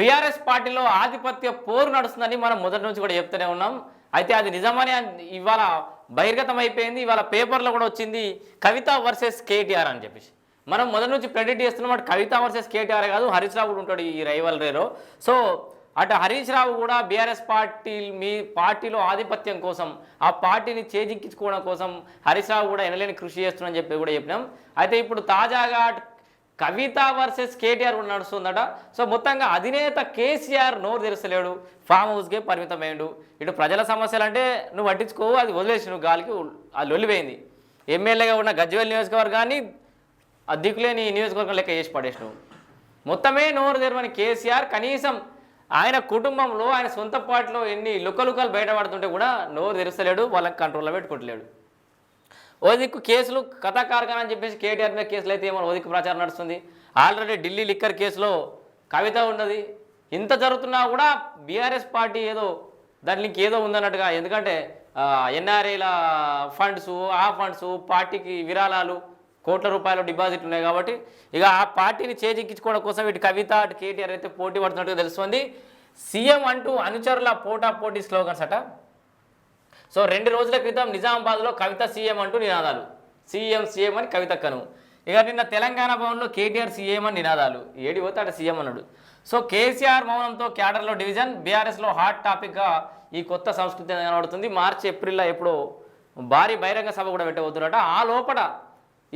BRS పార్టీలో ఆధిపత్య పోరు నడుస్తుందని మనం మొదటి నుంచి కూడా చెప్తూనే ఉన్నాం. అయితే అది నిజమని ఇవాళ బహిర్గతం అయిపోయింది ఇవాళ పేపర్లో కూడా వచ్చింది కవిత వర్సెస్ కేటీఆర్ అని చెప్పేసి. మనం మొదటి నుంచి ప్రెడిక్ట్ చేస్తున్నాం అటు కవిత వర్సెస్ కేటీఆర్ కాదు హరీష్ రావు కూడా ఉంటాడు ఈ రైవల్ రేలో సో అటు హరీష్ రావు కూడా బీఆర్ఎస్ పార్టీ మీ పార్టీలో ఆధిపత్యం కోసం ఆ పార్టీని చేజిక్కించుకోవడం కోసం హరీష్ రావు కూడా ఎనలేని కృషి చేస్తున్నారని చెప్పి కూడా చెప్పినాం. అయితే ఇప్పుడు తాజాగా అటు కవిత వర్సెస్ కేటీఆర్ కూడా నడుస్తుందట. సో మొత్తంగా అధినేత కేసీఆర్ నోరు తెరసలేడు ఫామ్ హౌస్కే పరిమితమైండు ఇటు ప్రజల సమస్యలు అంటే నువ్వు పట్టించుకోవు అది వదిలేసి నువ్వు గాలికి అది లొల్లిపోయింది. ఎమ్మెల్యేగా ఉన్న గజ్వేల్ నియోజకవర్గాన్ని ఆ దిక్కులేని నియోజకవర్గం లెక్క చేసి పడేసినావు. మొత్తమే నోరు తెరవని కేసీఆర్ కనీసం ఆయన కుటుంబంలో ఆయన సొంత పాటలో ఎన్ని లుకలుకలు బయటపడుతుంటే కూడా నోరు తెరుస్తలేడు వాళ్ళకి కంట్రోల్లో పెట్టుకోవట్లేడు. ఓ కేసులు కథాకారకం అని చెప్పేసి కేటీఆర్ మీద కేసులు అయితే ఏమో ఓ ప్రచారం నడుస్తుంది. ఆల్రెడీ ఢిల్లీ లిక్కర్ కేసులో కవిత ఉన్నది. ఇంత జరుగుతున్నా కూడా బీఆర్ఎస్ పార్టీ ఏదో దాంట్లో ఏదో ఉందన్నట్టుగా. ఎందుకంటే ఎన్ఆర్ఐల ఫండ్స్ ఆ ఫండ్స్ పార్టీకి విరాళాలు కోట్ల రూపాయల డిపాజిట్ ఉన్నాయి కాబట్టి ఇక ఆ పార్టీని చేజిక్కించుకోవడం కోసం ఇటు కవిత అటు కేటీఆర్ అయితే పోటీ పడుతున్నట్టుగా తెలుస్తుంది. సీఎం అంటూ అనుచరుల పోటా పోటీ స్లోగన్స్ అట. సో రెండు రోజుల క్రితం నిజామాబాద్లో కవిత సీఎం అంటూ నినాదాలు. సీఎం సీఎం అని కవిత కను ఇక నిన్న తెలంగాణ భవన్లో కేటీఆర్ సీఎం అని నినాదాలు. ఏడి పోతే అక్కడ సీఎం అన్నాడు. సో కేసీఆర్ మౌనంతో క్యాడర్లో డివిజన్ బీఆర్ఎస్లో హాట్ టాపిక్గా ఈ కొత్త సంస్కృతి కనబడుతుంది. మార్చి ఏప్రిల్లో ఎప్పుడో భారీ బహిరంగ సభ కూడా పెట్టబోతున్నారట. ఆ లోపల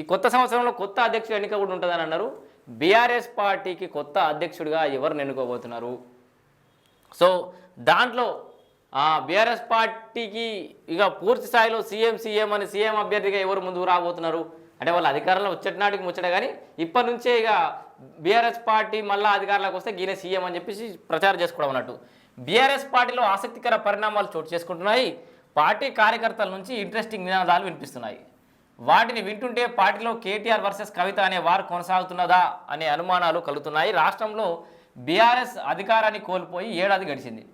ఈ కొత్త సంవత్సరంలో కొత్త అధ్యక్షుడు ఎన్నిక కూడా ఉంటుందని అన్నారు. బీఆర్ఎస్ పార్టీకి కొత్త అధ్యక్షుడిగా ఎవరిని ఎన్నుకోబోతున్నారు? సో దాంట్లో బీఆర్ఎస్ పార్టీకి ఇక పూర్తి స్థాయిలో సీఎం సీఎం అని సీఎం అభ్యర్థిగా ఎవరు ముందుకు రాబోతున్నారు? అంటే వాళ్ళ అధికారంలో వచ్చేటి నాటికి ముచ్చట కానీ ఇప్పటి నుంచే ఇక బీఆర్ఎస్ పార్టీ మళ్ళీ అధికారంలోకి వస్తే గీనే సీఎం అని చెప్పేసి ప్రచారం చేసుకోవడం అన్నట్టు. బీఆర్ఎస్ పార్టీలో ఆసక్తికర పరిణామాలు చోటు చేసుకుంటున్నాయి. పార్టీ కార్యకర్తల నుంచి ఇంట్రెస్టింగ్ నినాదాలు వినిపిస్తున్నాయి. వాటిని వింటుంటే పార్టీలో కేటీఆర్ వర్సెస్ కవిత అనే వారు కొనసాగుతున్నదా అనే అనుమానాలు కలుగుతున్నాయి. రాష్ట్రంలో బీఆర్ఎస్ అధికారాన్ని కోల్పోయి ఏడాది గడిచింది.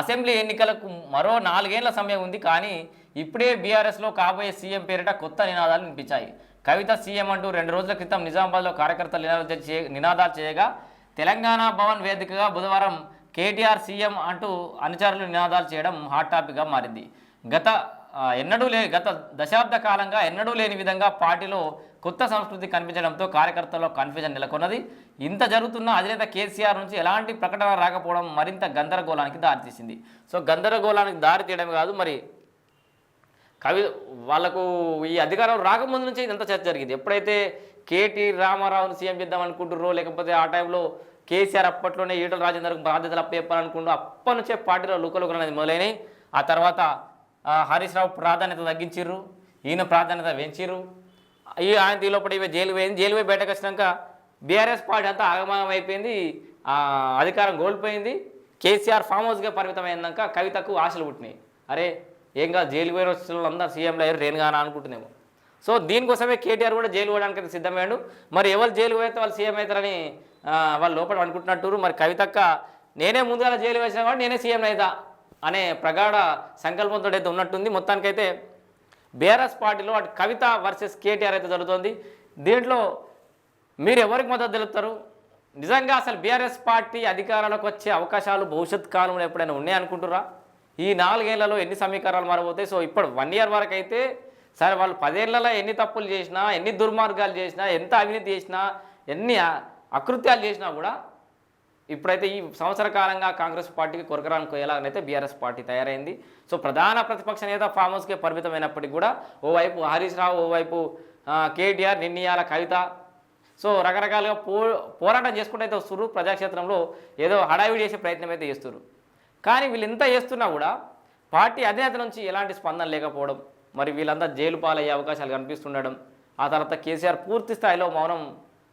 అసెంబ్లీ ఎన్నికలకు మరో నాలుగేళ్ళ సమయం ఉంది కానీ ఇప్పుడే బీఆర్ఎస్లో కాబోయే సీఎం పేరిట కొత్త నినాదాలు వినిపించాయి. కవిత సీఎం అంటూ రెండు రోజుల క్రితం నిజామాబాద్లో కార్యకర్తలు నినాదాలు చే నినాదాలు చేయగా తెలంగాణ భవన్ వేదికగా బుధవారం కేటీఆర్ సీఎం అంటూ అనుచరులు నినాదాలు చేయడం హాట్ టాపిక్గా మారింది. గత ఎన్నడూ లే గత దశాబ్ద కాలంగా ఎన్నడూ లేని విధంగా పార్టీలో కొత్త సంస్కృతి కనిపించడంతో కార్యకర్తల్లో కన్ఫ్యూజన్ నెలకొన్నది. ఇంత జరుగుతున్న అధినేత కేసీఆర్ నుంచి ఎలాంటి ప్రకటన రాకపోవడం మరింత గందరగోళానికి దారితీసింది సో గందరగోళానికి దారి తీయడం కాదు మరి కవి వాళ్ళకు ఈ అధికారం రాకముందు నుంచి ఇదంతా చర్చ జరిగింది. ఎప్పుడైతే కేటీ రామారావుని సీఎం చేద్దాం అనుకుంటుర్రో లేకపోతే ఆ టైంలో కేసీఆర్ అప్పట్లోనే ఈటల రాజేందర్కు బాధ్యతలు అప్పచెప్పాలనుకుంటూ అప్పటి నుంచే పార్టీలో లుకలుకలు అనేది మొదలైనవి ఆ తర్వాత హరీష్ రావు ప్రాధాన్యత తగ్గించిర్రు ఈయన ప్రాధాన్యత పెంచిర్రు. ఈ ఆయన లోపల ఇవి జైలు పోయింది. జైలు పోయి బయటకు వచ్చినాక బీఆర్ఎస్ పార్టీ అంతా ఆగమాగం అయిపోయింది. అధికారం కోల్పోయింది. కేసీఆర్ ఫామ్ హౌస్గా పరిమితమైనాక కవితకు ఆశలు పుట్టినాయి. అరే ఏం కాదు జైలు పోయిన వచ్చిన అందరూ సీఎంలో అయ్యారు రేణుగానా అనుకుంటున్నాము సో దీనికోసమే కేటీఆర్ కూడా జైలు పోవడానికి అయితే సిద్ధమయ్యాడు. మరి ఎవరు జైలు పోయితే వాళ్ళు సీఎం అవుతారని వాళ్ళు లోపల అనుకుంటున్నట్టు మరి కవితక్క నేనే ముందుగా జైలు వేసిన వాడు నేనే సీఎం అవుతా అనే ప్రగాఢ సంకల్పంతో అయితే ఉన్నట్టుంది. మొత్తానికైతే బీఆర్ఎస్ పార్టీలో అటు కవిత వర్సెస్ కేటీఆర్ అయితే జరుగుతుంది. దీంట్లో మీరు ఎవరికి మద్దతు తెలుపుతారు? నిజంగా అసలు బీఆర్ఎస్ పార్టీ అధికారంలోకి వచ్చే అవకాశాలు భవిష్యత్ కాలంలో ఎప్పుడైనా ఉన్నాయనుకుంటురా ఈ నాలుగేళ్ళలో ఎన్ని సమీకరణాలు మారబోతాయి? సో ఇప్పుడు వన్ ఇయర్ వరకు అయితే సరే వాళ్ళు పదేళ్ళలో ఎన్ని తప్పులు చేసినా ఎన్ని దుర్మార్గాలు చేసినా ఎంత అవినీతి చేసినా ఎన్ని అకృత్యాలు చేసినా కూడా ఇప్పుడైతే ఈ సంవత్సర కాలంగా కాంగ్రెస్ పార్టీకి కొరకరానికి కొయ్యేలాగనైతే బీఆర్ఎస్ పార్టీ తయారైంది. సో ప్రధాన ప్రతిపక్ష నేత ఫామ్ హౌస్కే పరిమితమైనప్పటికీ కూడా ఓవైపు హరీష్ రావు ఓవైపు కేటీఆర్ నిన్నయాల కవిత. సో రకరకాలుగా పో పోరాటం చేసుకుంటూ అయితే వస్తున్నారు. ప్రజాక్షేత్రంలో ఏదో హడావిడి చేసే ప్రయత్నం అయితే చేస్తున్నారు. కానీ వీళ్ళు ఎంత చేస్తున్నా కూడా పార్టీ అధినేత నుంచి ఎలాంటి స్పందన లేకపోవడం మరి వీళ్ళంతా జైలు పాలయ్యే అవకాశాలు కనిపిస్తుండడం ఆ తర్వాత కేసీఆర్ పూర్తి స్థాయిలో మౌనం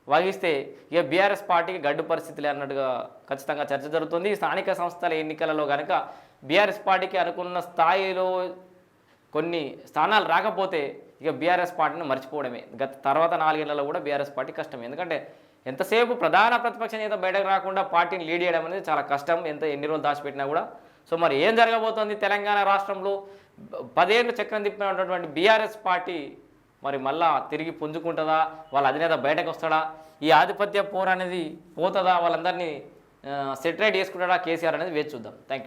వహిస్తే ఇక బీఆర్ఎస్ పార్టీకి గడ్డు పరిస్థితులే అన్నట్టుగా ఖచ్చితంగా చర్చ జరుగుతుంది. స్థానిక సంస్థల ఎన్నికలలో కనుక బీఆర్ఎస్ పార్టీకి అనుకున్న స్థాయిలో కొన్ని స్థానాలు రాకపోతే ఇక బీఆర్ఎస్ పార్టీని మర్చిపోవడమే. గత తర్వాత నాలుగేళ్ళలో కూడా బీఆర్ఎస్ పార్టీ కష్టం ఎందుకంటే ఎంతసేపు ప్రధాన ప్రతిపక్ష నేత బయటకు రాకుండా పార్టీని లీడ్ చేయడం అనేది చాలా కష్టం. ఎంత ఎన్ని రోజులు దాచిపెట్టినా కూడా. సో మరి ఏం జరగబోతోంది తెలంగాణ రాష్ట్రంలో? పదేళ్ళు చక్రం తిప్పినటువంటి బీఆర్ఎస్ పార్టీ మరి మళ్ళా తిరిగి పుంజుకుంటుందా? వాళ్ళ అధినేత బయటకు వస్తాడా? ఈ ఆధిపత్య పోర్ అనేది పోతుందా? వాళ్ళందరినీ సెటరేట్ చేసుకుంటాడా కేసీఆర్ అనేది వేచి చూద్దాం. Thank you